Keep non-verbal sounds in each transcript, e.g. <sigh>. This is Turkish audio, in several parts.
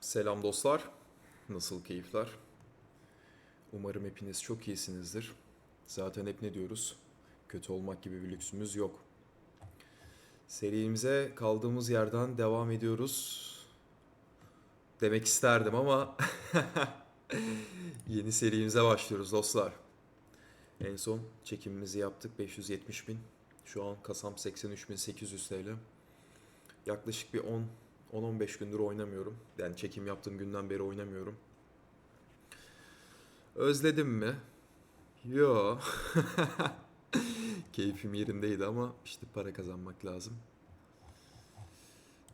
Selam dostlar. Nasıl keyifler? Umarım hepiniz çok iyisinizdir. Zaten hep ne diyoruz? Kötü olmak gibi bir lüksümüz yok. Serimize kaldığımız yerden devam ediyoruz. Demek isterdim ama <laughs> yeni serimize başlıyoruz dostlar. En son çekimimizi yaptık 570 bin. Şu an kasam 83.800 TL. Yaklaşık bir 10 10-15 gündür oynamıyorum. Yani çekim yaptığım günden beri oynamıyorum. Özledim mi? Yo. <laughs> Keyfim yerindeydi ama işte para kazanmak lazım.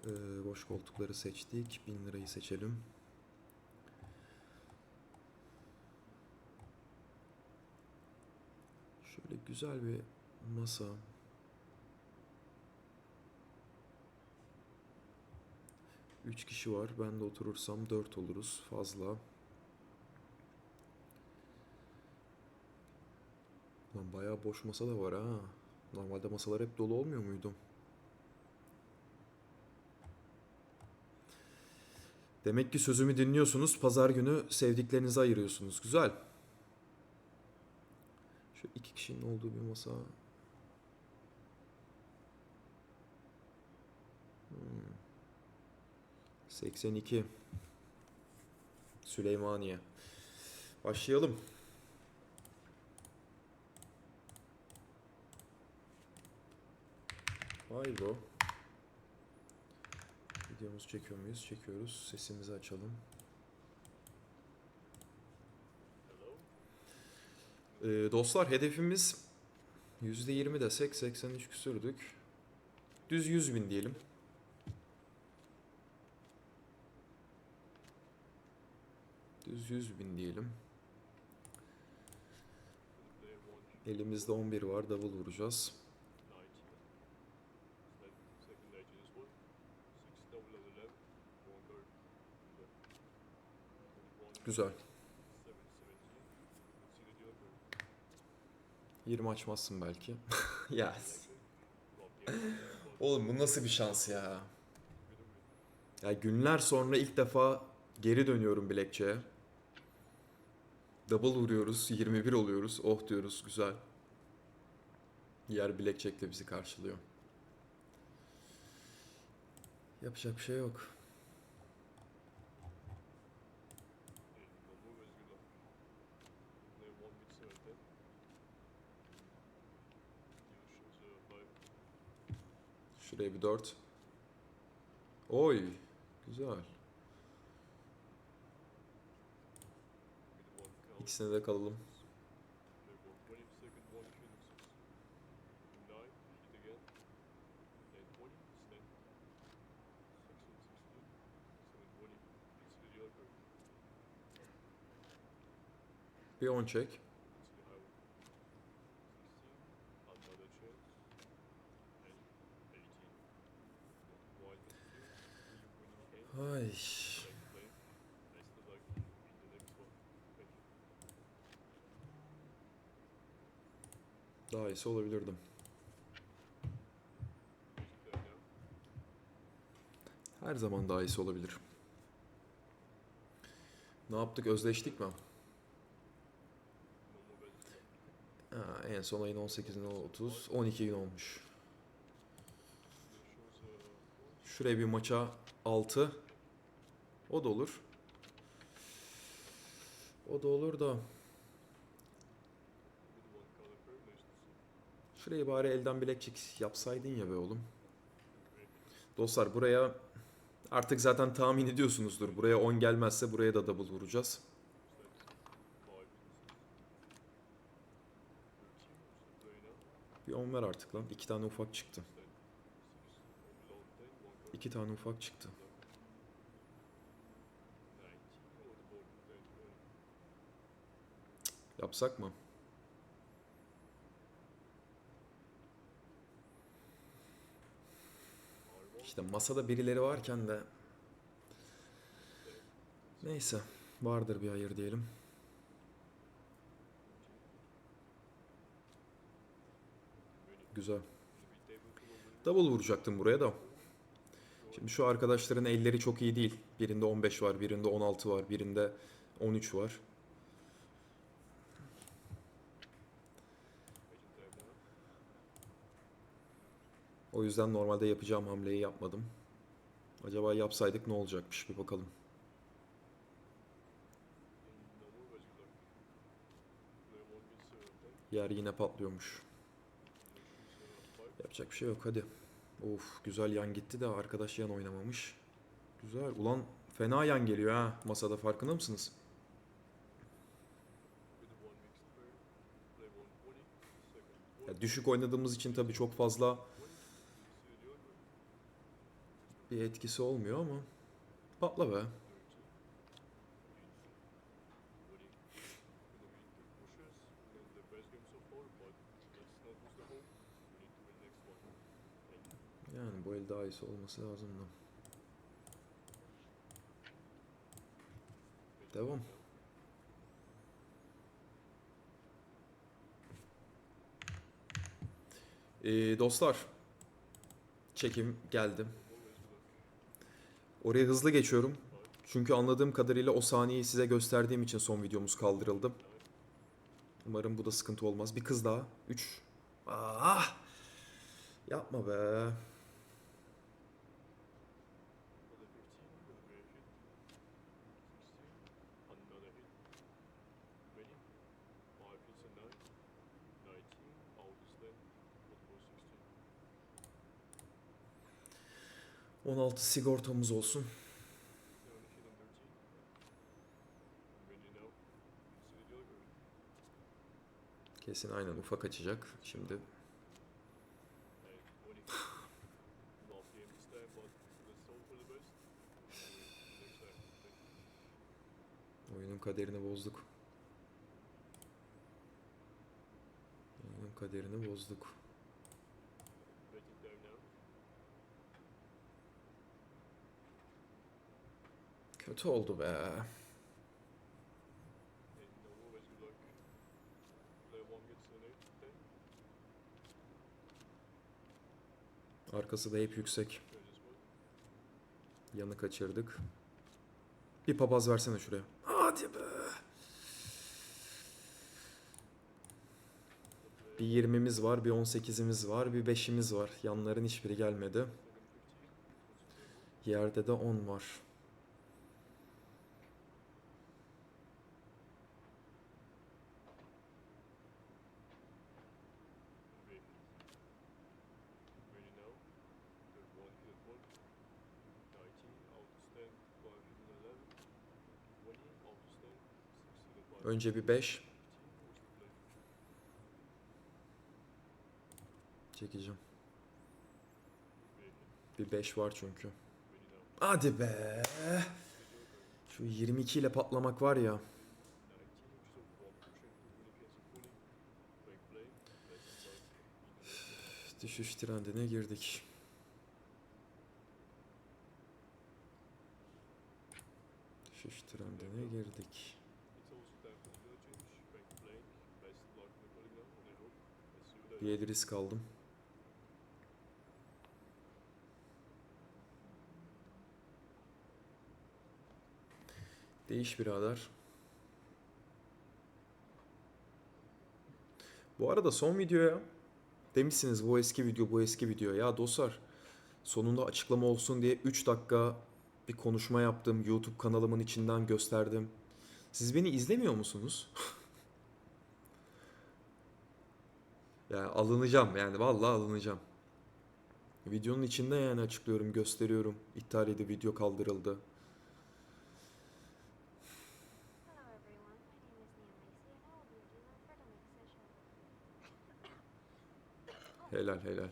Ee, boş koltukları seçtik. 1000 lirayı seçelim. Şöyle güzel bir masa. Üç kişi var. Ben de oturursam dört oluruz. Fazla. Lan bayağı boş masa da var ha. Normalde masalar hep dolu olmuyor muydu? Demek ki sözümü dinliyorsunuz. Pazar günü sevdiklerinize ayırıyorsunuz. Güzel. Şu iki kişinin olduğu bir masa. 82 Süleymaniye. Başlayalım. Vay bro. Videomuzu çekiyor muyuz? Çekiyoruz. Sesimizi açalım. Ee, dostlar hedefimiz %20 desek 83 küsürdük. Düz 100 bin diyelim. Düz 100 bin diyelim. Elimizde 11 var. Double vuracağız. Güzel. 20 açmazsın belki. <laughs> yes. Oğlum bu nasıl bir şans ya? Ya günler sonra ilk defa geri dönüyorum Blackjack'e. Double vuruyoruz, 21 oluyoruz. Oh diyoruz, güzel. Diğer Blackjack de bizi karşılıyor. Yapacak bir şey yok. Şuraya bir 4. Oy, güzel. İkisine de kalalım. Bir 10 çek. İyisi olabilirdim. Her zaman daha iyisi olabilir. Ne yaptık? Özleştik mi? Ha, en son ayın 18'inde 30, 12 gün olmuş. Şuraya bir maça 6. O da olur. O da olur da. Şurayı bari elden bilekçik yapsaydın ya be oğlum. Dostlar buraya artık zaten tahmin ediyorsunuzdur. Buraya 10 gelmezse buraya da double vuracağız. Bir 10 ver artık lan. İki tane ufak çıktı. İki tane ufak çıktı. Yapsak mı? İşte masada birileri varken de neyse vardır bir hayır diyelim. Güzel. Double vuracaktım buraya da. Şimdi şu arkadaşların elleri çok iyi değil. Birinde 15 var, birinde 16 var, birinde 13 var. O yüzden normalde yapacağım hamleyi yapmadım. Acaba yapsaydık ne olacakmış bir bakalım. Yer yine patlıyormuş. Yapacak bir şey yok hadi. Of güzel yan gitti de arkadaş yan oynamamış. Güzel. Ulan fena yan geliyor ha masada farkında mısınız? Ya düşük oynadığımız için tabii çok fazla bir etkisi olmuyor ama patla be. Yani bu el daha iyisi olması lazım da. Devam. Ee, dostlar. Çekim geldim. Oraya hızlı geçiyorum. Çünkü anladığım kadarıyla o sahneyi size gösterdiğim için son videomuz kaldırıldı. Umarım bu da sıkıntı olmaz. Bir kız daha. 3. Ah! Yapma be. 16 sigortamız olsun. Kesin aynen ufak açacak. Şimdi oyunun kaderini bozduk. Oyunun kaderini bozduk. Kötü oldu be. Arkası da hep yüksek. Yanı kaçırdık. Bir papaz versene şuraya. Hadi be. Bir 20'miz var, bir 18'imiz var, bir 5'imiz var. Yanların hiçbiri gelmedi. Yerde de 10 var. Önce bir 5. Çekeceğim. Bir 5 var çünkü. Hadi be. Şu 22 ile patlamak var ya. Düşüş trendine girdik. Düşüş trendine girdik. Bir el risk aldım. Değiş birader. Bu arada son videoya demişsiniz bu eski video bu eski video. Ya dostlar sonunda açıklama olsun diye 3 dakika bir konuşma yaptım. YouTube kanalımın içinden gösterdim. Siz beni izlemiyor musunuz? <laughs> Ya alınacağım yani vallahi alınacağım. Videonun içinde yani açıklıyorum, gösteriyorum. İptal edildi, video kaldırıldı. Hello everyone,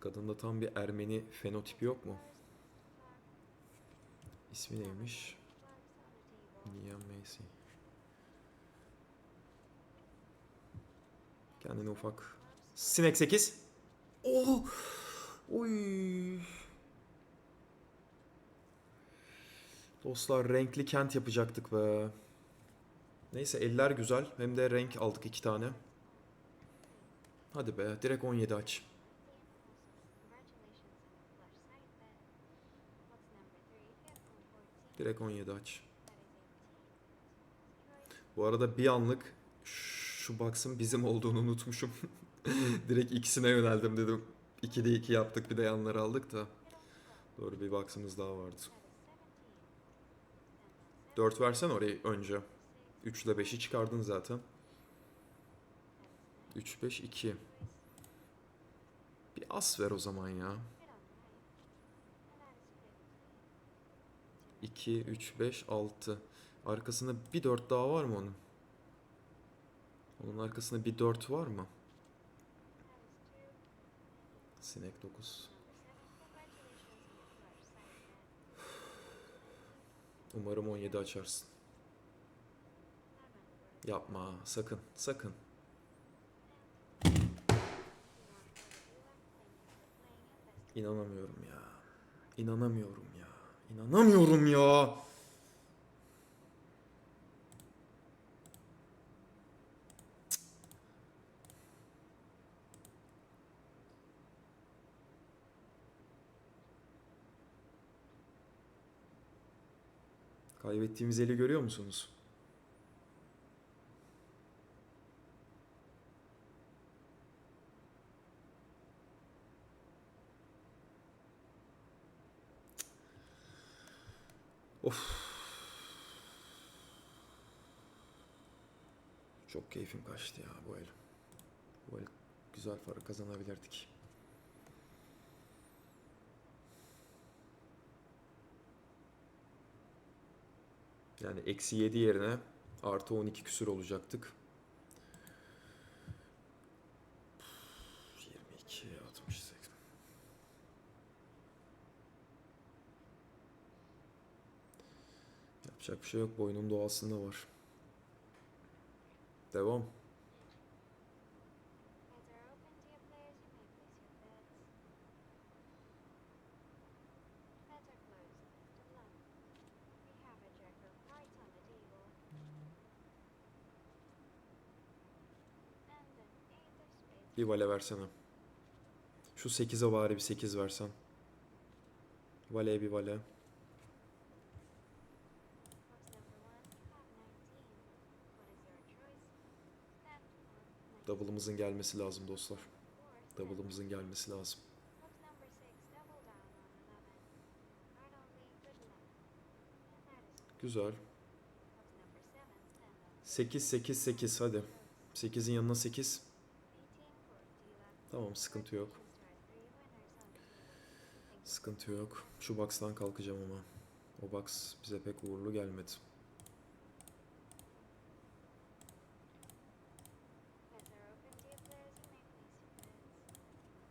Kadında tam bir Ermeni fenotipi yok mu? İsmi neymiş? Nia Macy. Kendine ufak. Sinek 8. Oh! Oy! Dostlar renkli kent yapacaktık be. Neyse eller güzel. Hem de renk aldık iki tane. Hadi be direkt 17 aç. Direkt 17 aç. Bu arada bir anlık şu box'ın bizim olduğunu unutmuşum. <laughs> Direkt ikisine yöneldim dedim. 2'de 2 yaptık bir de yanları aldık da. Doğru bir box'ımız daha vardı. 4 versen orayı önce. 3 ile 5'i çıkardın zaten. 3, 5, 2. Bir as ver o zaman ya. 2, 3, 5, 6. Arkasında bir 4 daha var mı onun? Onun arkasında bir 4 var mı? Sinek 9. Umarım 17 açarsın. Yapma sakın sakın. İnanamıyorum ya. İnanamıyorum ya. İnanamıyorum ya. Kaybettiğimiz eli görüyor musunuz? Of. Çok keyfim kaçtı ya bu el. Bu el güzel para kazanabilirdik. Yani eksi 7 yerine artı 12 küsür olacaktık. 22, 68. Yapacak bir şey yok. Bu oyunun doğasında var. Devam. Bir vale versene. Şu 8'e bari bir 8 versen. Valeye bir vale. Double'ımızın gelmesi lazım dostlar. Double'ımızın gelmesi lazım. Güzel. 8 8 8 hadi. 8'in yanına 8. Tamam sıkıntı yok. Sıkıntı yok. Şu box'tan kalkacağım ama. O box bize pek uğurlu gelmedi.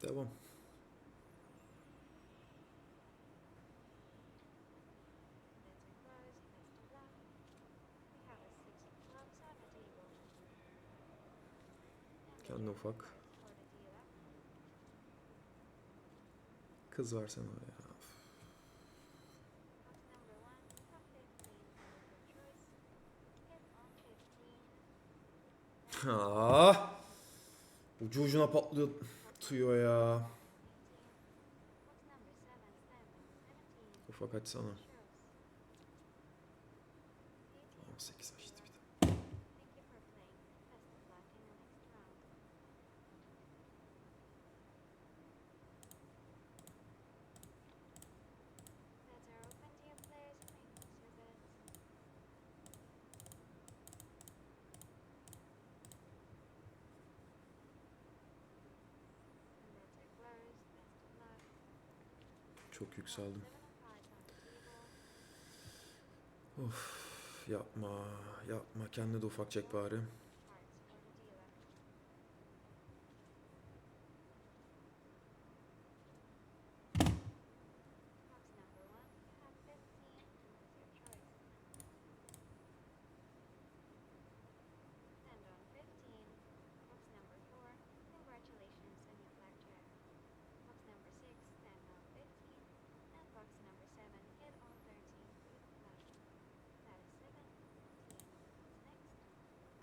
Devam. Kendi ufak. Kız versene ya. Ah! <laughs> Ucu ucuna patlıyor tuyor ya. Ufak açsana. 18 açtı bir de. Çok yükseldim. Of yapma yapma kendine de ufak çek bari.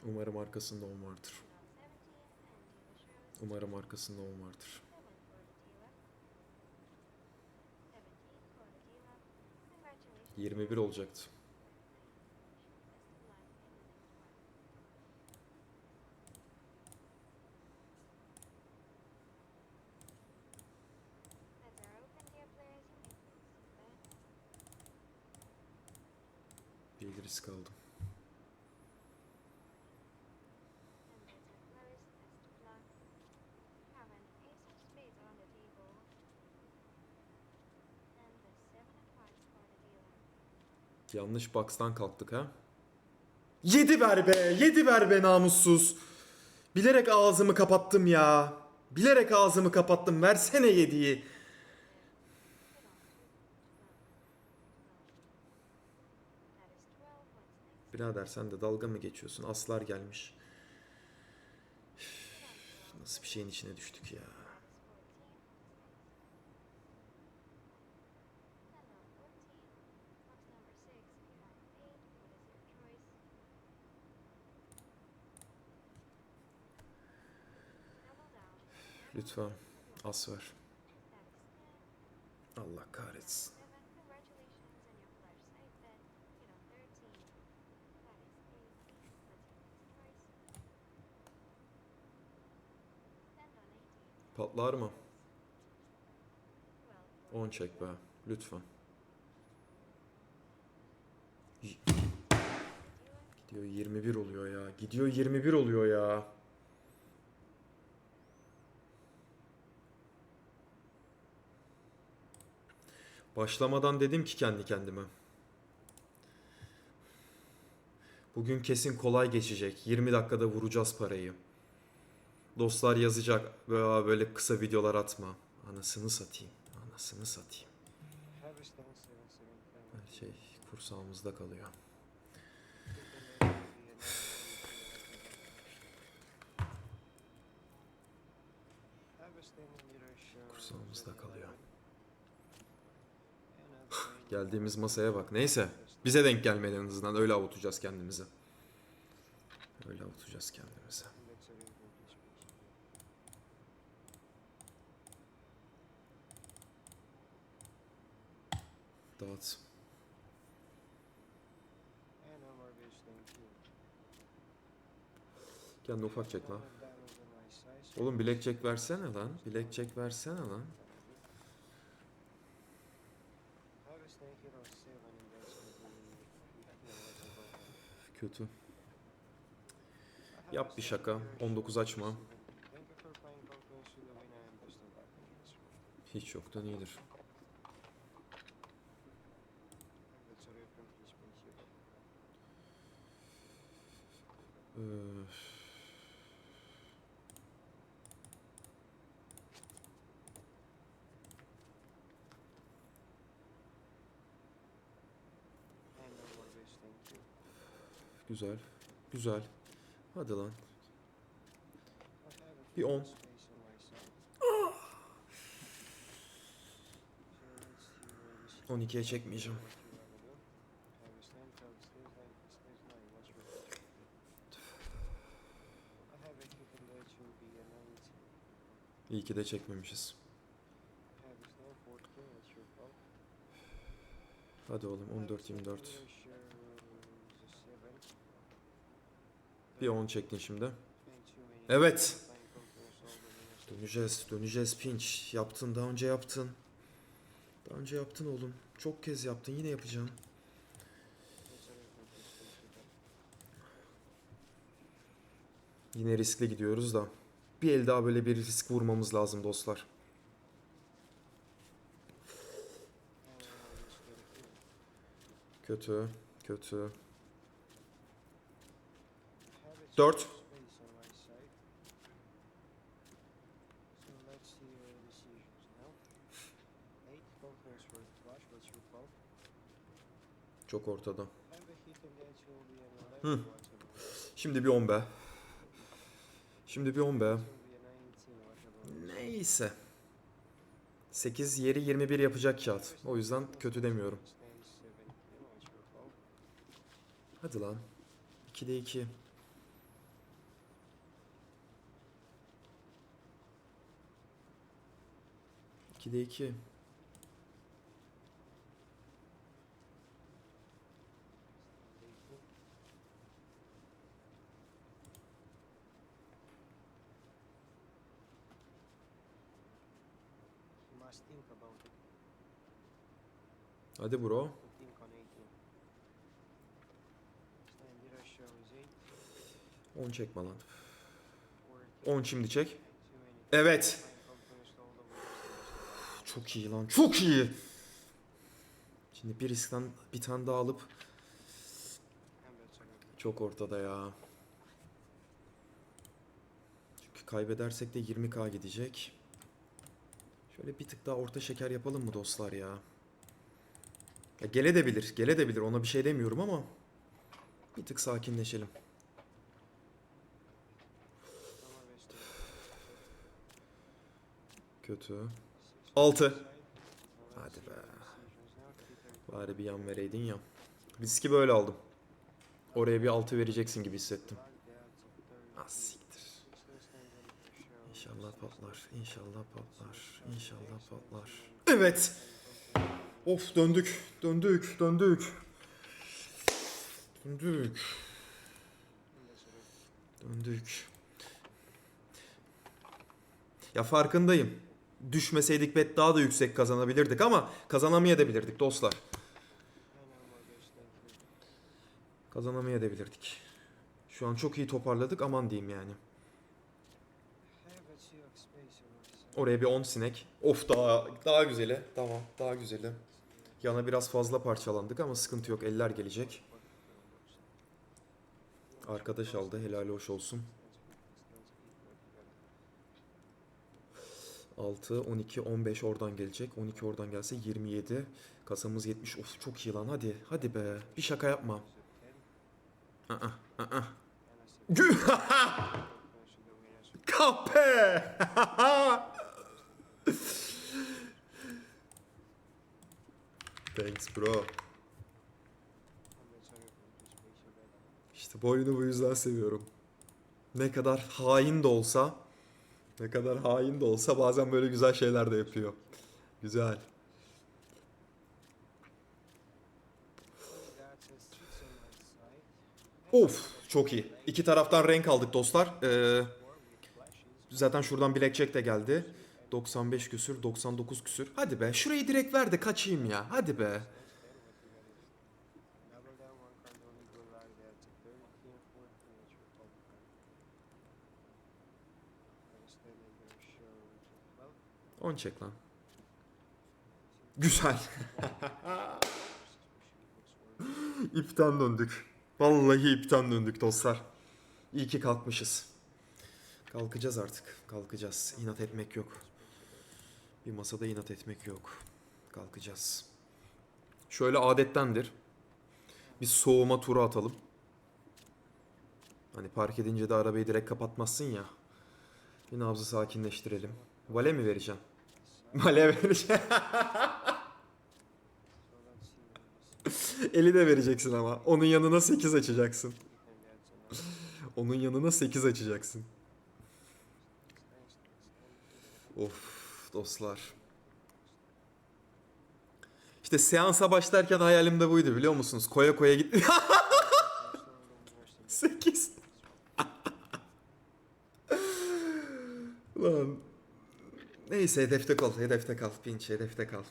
Umarım arkasında 10 vardır. And on 17, and dealer shows Umarım arkasında 10 vardır. 7 for the dealer. 17 for Yanlış box'tan kalktık ha. 7 ver be, 7 ver be namussuz. Bilerek ağzımı kapattım ya. Bilerek ağzımı kapattım. Versene 7'yi. That is 12. What's next? Birader sen de dalga mı geçiyorsun? Aslar gelmiş. Nasıl bir şeyin içine düştük ya. Next choice? Stand on 18. Patlar mı? 12. 10 çek be. Lütfen. Gidiyor 21 oluyor ya. Gidiyor 21 oluyor ya. Başlamadan dedim ki kendi kendime. Bugün kesin kolay geçecek. 20 dakikada vuracağız parayı. Dostlar yazacak veya böyle kısa videolar atma. Anasını satayım. Anasını satayım. Harvesting 775. Her şey kursağımızda kalıyor. Kursağımızda kalıyor. Geldiğimiz masaya bak. Neyse. Bize denk gelmedi en azından. Öyle avutacağız kendimizi. Öyle avutacağız kendimizi. Dağıt. Kendi ufak çek lan. Oğlum bilek çek versene lan. Bilek çek versene lan. Kötü. Yap bir şaka. 19 açma. Hiç yoktan iyidir. Güzel. Güzel. Hadi lan. Bir on. On ikiye çekmeyeceğim. İyi ki de çekmemişiz. Hadi oğlum 14 Bir 10 çektin şimdi. Evet. Döneceğiz, döneceğiz pinch. Yaptın, daha önce yaptın. Daha önce yaptın oğlum. Çok kez yaptın, yine yapacağım. Yine riskle gidiyoruz da. Bir el daha böyle bir risk vurmamız lazım dostlar. Kötü, kötü. Dört. Çok ortada. Hı. Şimdi bir 10 be. Şimdi bir 10 be. Neyse. 8 yeri 21 yapacak kağıt. O yüzden kötü demiyorum. Hadi lan. 2'de 2. 2'de 2. You must think about it. Hadi bro. On 18. Standing ratio is 8. 10 çekme lan. 10 şimdi çek. Evet. Çok iyi lan. Çok iyi. Şimdi bir riskten bir tane daha alıp çok ortada ya. Çünkü kaybedersek de 20k gidecek. Şöyle bir tık daha orta şeker yapalım mı dostlar ya? Ya gele de bilir, gele de bilir. Ona bir şey demiyorum ama bir tık sakinleşelim. Kötü. Six Altı. on the side. Well, Hadi let's be. Bari bir yan vereydin ya. Riski böyle aldım. Oraya bir altı vereceksin gibi hissettim. Of Ah 30. siktir. Six on standing ratio. İnşallah patlar. İnşallah patlar. İnşallah patlar. Evet. Of döndük. Döndük. Döndük. Döndük. Döndük. Ya farkındayım. Düşmeseydik bet daha da yüksek kazanabilirdik ama kazanamayabilirdik dostlar. Kazanamayabilirdik. Şu an çok iyi toparladık aman diyeyim yani. Oraya bir 10 sinek. Of daha daha güzeli. Tamam daha güzeli. Yana biraz fazla parçalandık ama sıkıntı yok. Eller gelecek. Arkadaş aldı. Helal hoş olsun. 6, 12, 15 oradan gelecek. 12 oradan gelse 27. Kasamız 70. Of çok iyi lan hadi. Hadi be. Bir şaka yapma. Aa, aa. <laughs> Kahpe! <laughs> Thanks bro. İşte bu oyunu bu yüzden seviyorum. Ne kadar hain de olsa, ne kadar hain de olsa bazen böyle güzel şeyler de yapıyor. Güzel. Of çok iyi. İki taraftan renk aldık dostlar. Ee, zaten şuradan blackjack de geldi. 95 küsür, 99 küsür. Hadi be şurayı direkt ver de kaçayım ya. Hadi be. 10 çek lan. Güzel. <laughs> İpten döndük. Vallahi ipten döndük dostlar. İyi ki kalkmışız. Kalkacağız artık. Kalkacağız. İnat etmek yok. Bir masada inat etmek yok. Kalkacağız. Şöyle adettendir. Bir soğuma turu atalım. Hani park edince de arabayı direkt kapatmazsın ya. Bir nabzı sakinleştirelim. Vale mi vereceğim? What this <laughs> Eli de vereceksin ama. Onun yanına 8 açacaksın. Onun yanına 8 açacaksın. Of dostlar. İşte seansa başlarken hayalim de buydu biliyor musunuz? Koya koya git. <laughs> 8. Lan. Neyse hedefte kal, hedefte kal. Pinç hedefte kal.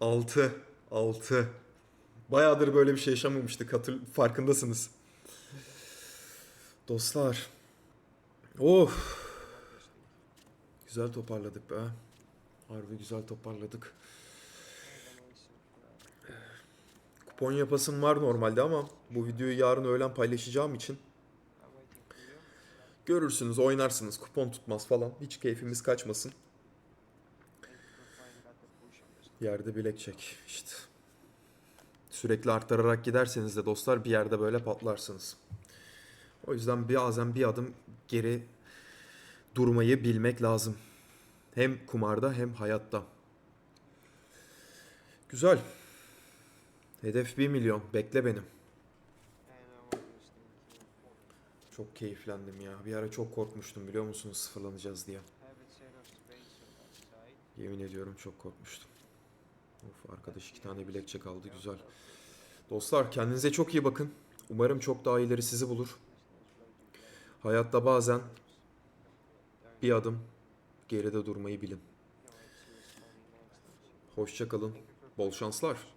6. 6. Bayağıdır böyle bir şey yaşamamıştık. Hatır, farkındasınız. Dostlar. Of. Güzel toparladık be. Harbi güzel toparladık. Kupon yapasım var normalde ama bu videoyu yarın öğlen paylaşacağım için görürsünüz, oynarsınız, kupon tutmaz falan. Hiç keyfimiz kaçmasın. Yerde bilek çek işte. Sürekli arttırarak giderseniz de dostlar bir yerde böyle patlarsınız. O yüzden bazen bir adım geri durmayı bilmek lazım. Hem kumarda hem hayatta. Güzel. Hedef 1 milyon. Bekle benim. Çok keyiflendim ya. Bir ara çok korkmuştum biliyor musunuz sıfırlanacağız diye. Yemin ediyorum çok korkmuştum. Of arkadaş iki tane bilekçe kaldı güzel. Dostlar kendinize çok iyi bakın. Umarım çok daha iyileri sizi bulur. Hayatta bazen bir adım geride durmayı bilin. Hoşça kalın. Bol şanslar.